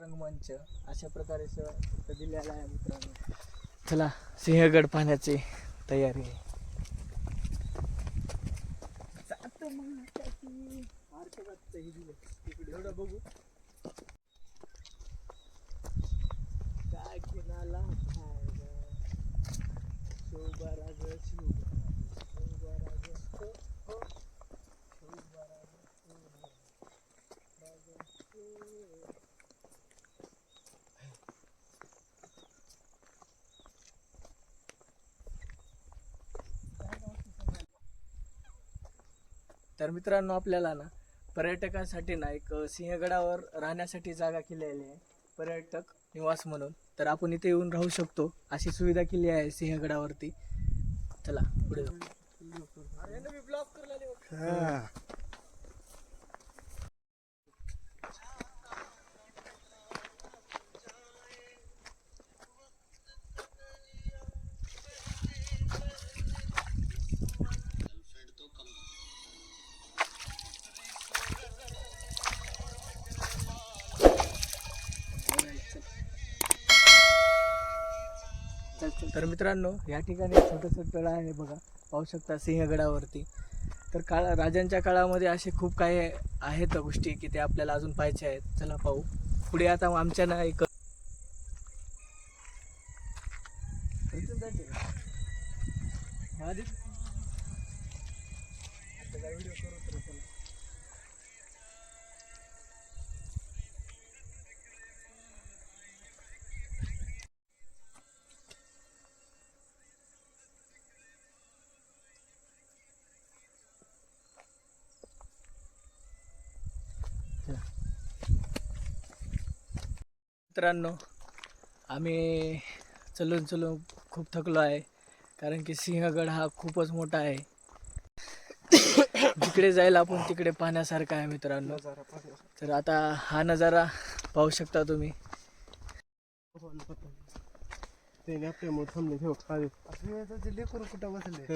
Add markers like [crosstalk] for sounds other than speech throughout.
रंगमंच अशा प्रकारे स- इथं दिलेला आहे मित्रांनो. चला सिंहगड पाहण्याची तयारी. आहे जातो मग हे दिलं. तिकडे एवढं बघू. तर मित्रांनो आपल्याला ना पर्यटकांसाठी ना एक सिंहगडावर राहण्यासाठी जागा केलेली आहे. पर्यटक निवास म्हणून. तर आपण इथे येऊन राहू शकतो. अशी सुविधा केली आहे सिंहगडावरती. चला पुढे जाऊ. तर मित्रांनो या ठिकाणी छोटंसं तळ आहे बघा. पाहू शकता सिंहगडावरती. तर काळ राजांच्या काळामध्ये असे खूप काही आहेत गोष्टी की ते आपल्याला अजून पाहायचे आहेत. चला पाहू. पुढे आता आमच्या ना एक इथून मित्रांनो आम्ही चलून चलून खूप थकलो आहे कारण की सिंहगड हा खूपच मोठा आहे. जिकडे जाईल आपण तिकडे पाहण्यासारखा आहे मित्रांनो. तर आता हा नजारा पाहू शकता तुम्ही. कुठं बसले?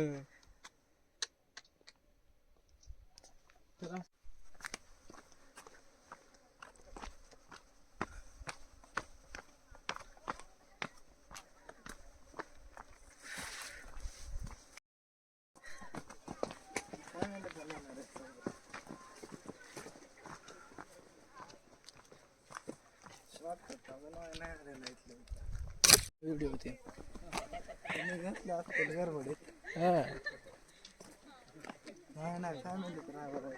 व्हिडिओ हा. बरोबर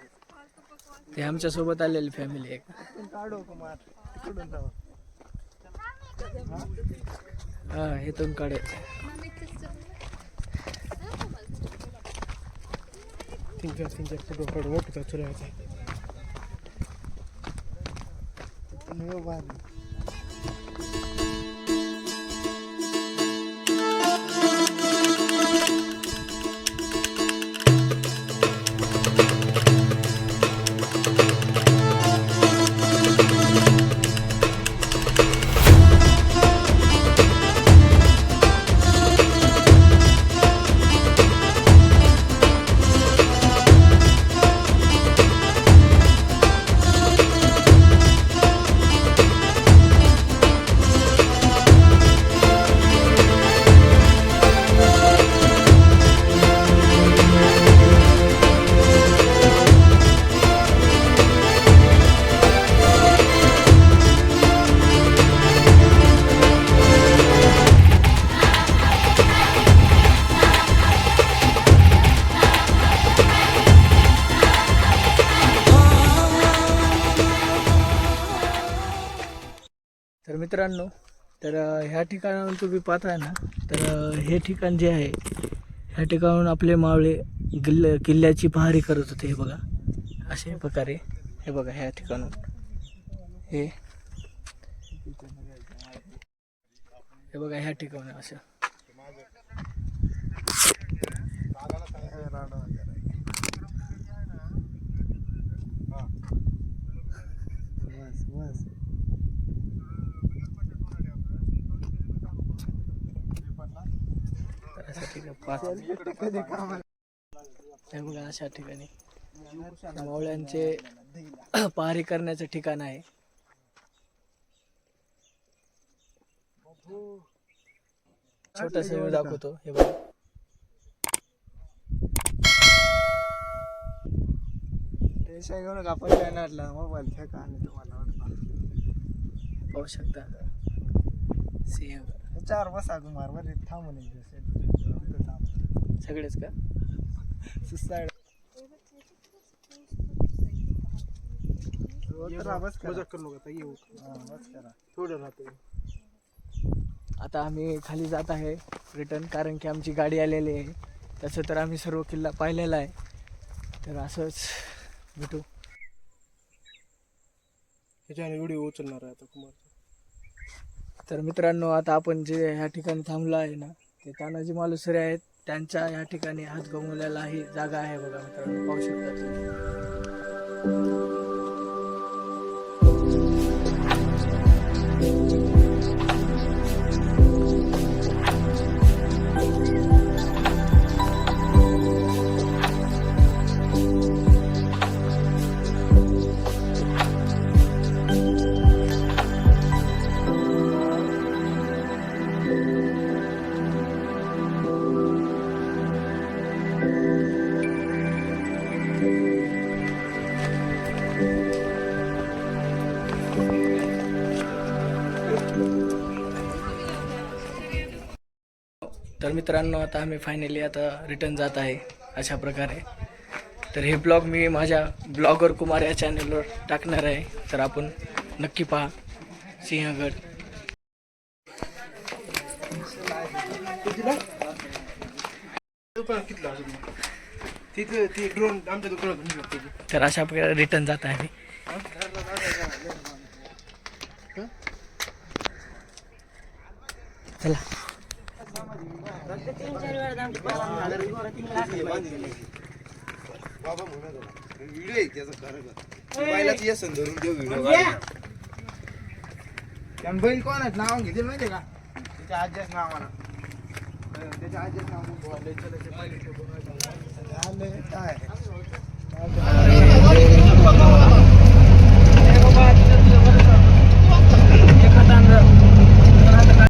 ते आमच्यासोबत आलेली फॅमिली एक. काढू कुमार तिकडून जाऊ हा इथून काढायचं तीन चार तीन चार फोटो काढू मोठं चुरायचा तर मित्रांनो तर ह्या ठिकाणाहून तुम्ही पाहताय ना तर हे ठिकाण जे आहे ह्या ठिकाणाहून आपले मावळे गिल्ल किल्ल्याची पहारी करत होते हे बघा. अशा प्रकारे हे बघा ह्या ठिकाणून हे. हे बघा ह्या ठिकाणी असं बस बस तर अशा ठिकाणी पाच हे बघा [laughs] अशा ठिकाणी. मावळ्यांचे [clears throat] पहारी करण्याचं ठिकाण आहे. छोटासा व्ह्यू दाखवतो. हे बघा. टेन्शन घेऊ नका पहिल्या नाटला मोबाईल फेका आणि तुम्हाला वाटतं. पाहू शकता. सिंह चार बसा कुमार बरे थांबून एक दिवस. सगळेच का? सुसाईड. बस करा. करू नका येऊ. बस करा. थोडं राहते आता आम्ही खाली जात आहे रिटर्न कारण की आमची गाडी आलेली आहे. तसं तर आम्ही सर्व किल्ला पाहिलेला आहे. तर असंच भेटू. ह्याच्याने व्हिडिओ उचलणार आहे आता कुमार. तर मित्रांनो आता आपण जे ह्या ठिकाणी थांबलो आहे ना ते तानाजी मालुसरे आहेत. त्यांच्या या ठिकाणी हात गमवलेला ही जागा आहे बघा मित्रांनो. पाहू शकता मित्रांनो आता आम्ही फायनली आता रिटर्न जात आहे अशा प्रकारे. तर हे ब्लॉग मी माझ्या ब्लॉगर कुमार या चॅनलवर टाकणार आहे. तर आपण नक्की पहा. सिंहगड. दुकानात किती अजून तिथे बाबा म्हणत होता व्हिडिओ आहे त्याचा खरं का बैलाच येसन धरून देऊ व्हिडिओ म्हणजे? त्यानं बैल कोण आहेत नाव घेते माहिती का त्याच्या आजीच नावानं त्याच्या आजीच नाव बोलले काय